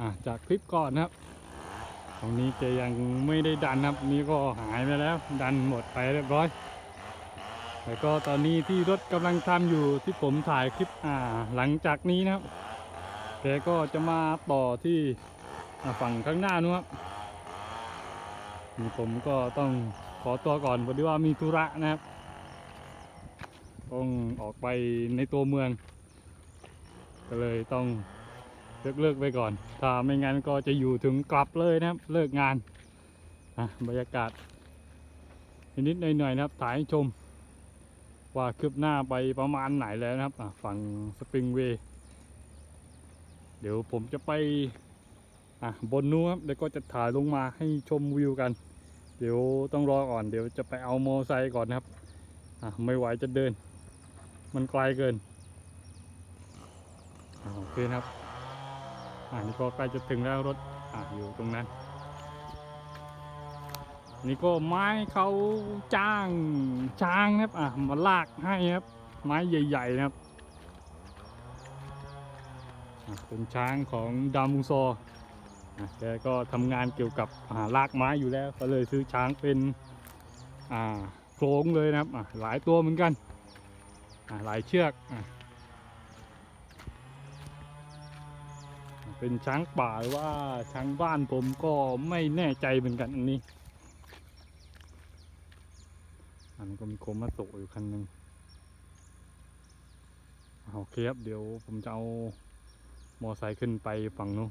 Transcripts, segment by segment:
อะจากคลิปก่อนนะครับ ตรงนี้แกยังไม่ได้ดันครับ นี่ก็หายไปแล้ว ดันหมดไปเรียบร้อย แล้วก็ตอนนี้ที่รถกำลังทำอยู่ที่ผมถ่ายคลิปอ่าหลังจากนี้นะครับแกก็จะมาต่อที่ฝั่งข้างหน้านู้นครับผมก็ต้องขอตัวก่อนพอดีว่ามีธุระนะครับ ต้องออกไปในตัวเมือง ก็เลยต้อง เลิกเลิกไปก่อน ถ้าไม่งั้นก็จะอยู่ถึงกลับเลยนะครับ เลิกงานอะบรรยากาศ นิดๆหน่อยๆนะครับ ถ่ายให้ชม ว่าคืบหน้าไปประมาณไหนแล้วนะครับอะฝั่งสปริงเวย์เดี๋ยวผมจะไปอะบนนู้นครับเดี๋ยวก็จะถ่ายลงมาให้ชมวิวกัน เดี๋ยวต้องรอก่อน เดี๋ยวจะไปเอามอไซค์ก่อนนะครับอะไม่ไหวจะเดิน มันไกลเกินอโอเคนะครับ อะนี่ก็ใกล้จะถึงแล้วรถอะอยู่ตรงนั้น นี่ก็ไม้เขาจ้างช้างนะครับอะมาลากให้ครับ ไม้ใหญ่ๆนะครับเป็นช้างของดามูซออแกก็ทำงานเกี่ยวกับาลากไม้อยู่แล้ว ก็เลยซื้อช้างเป็นโครงเลยนะครับหลายตัวเหมือนกัน หลายเชือก เป็นช้างป่าหรือว่าช้างบ้านผมก็ไม่แน่ใจเหมือนกันอันนี้ อันก็มีโคมาโตะอยู่คันหนึ่งอ่าโอเคครับเดี๋ยวผมจะเอามอไซค์ขึ้นไปฝั่งนู้น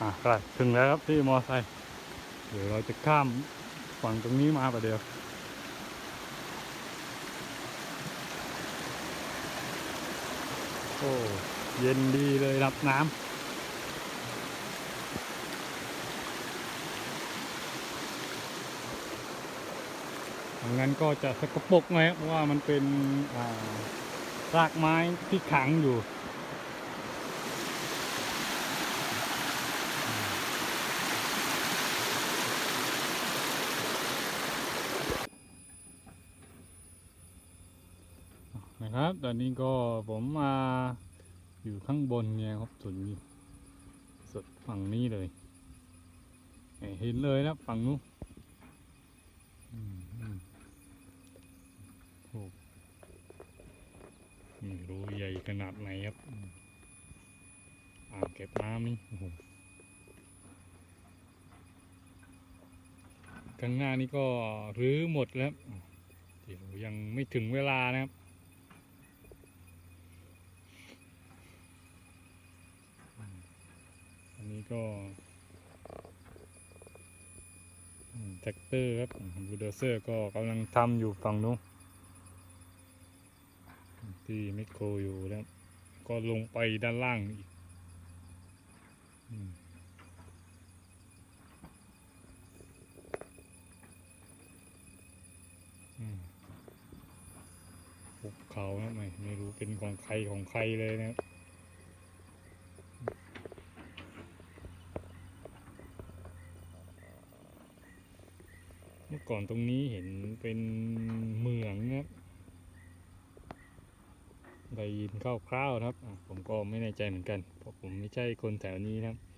อะก็ถึงแล้วครับที่มอไซค์เดี๋ยวเราจะข้ามฝั่งตรงนี้มาประเดี๋ยวโอ้เย็นดีเลยรับน้ำงั้นก็จะสกปรกหน่อยเพราะว่ามันเป็นรากไม้ที่ขังอยู่ นะครับ ตอนนี้ก็ผมมาอยู่ข้างบนเนี่ยครับสุดนี้สุดฝั่งนี้เลย เห็นเลยนะฝั่งนู้นโอ้นี่รูใหญ่ขนาดไหนครับ อ่างเก็บน้ำนี่โอ้โหข้างหน้านี่ก็รื้อหมดแล้ว เดี๋ยวยังไม่ถึงเวลานะครับ อั นี้ก็แท็กเตอร์ครับบูลโดเซอร์ก็กำลังทำอยู่ฝั่งนู้นที่ไมคโครอยู่แล้ว ก็ลงไปด้านล่างอีกภูเขานะไม่ไม่รู้เป็นของใครของใครเลยนะครับ เมื่อก่อนตรงนี้เห็นเป็นเมืองนะครับได้ยินคร่าวๆนะครับ ผมก็ไม่แน่ใจเหมือนกัน เพราะผมไม่ใช่คนแถวนี้นะครับ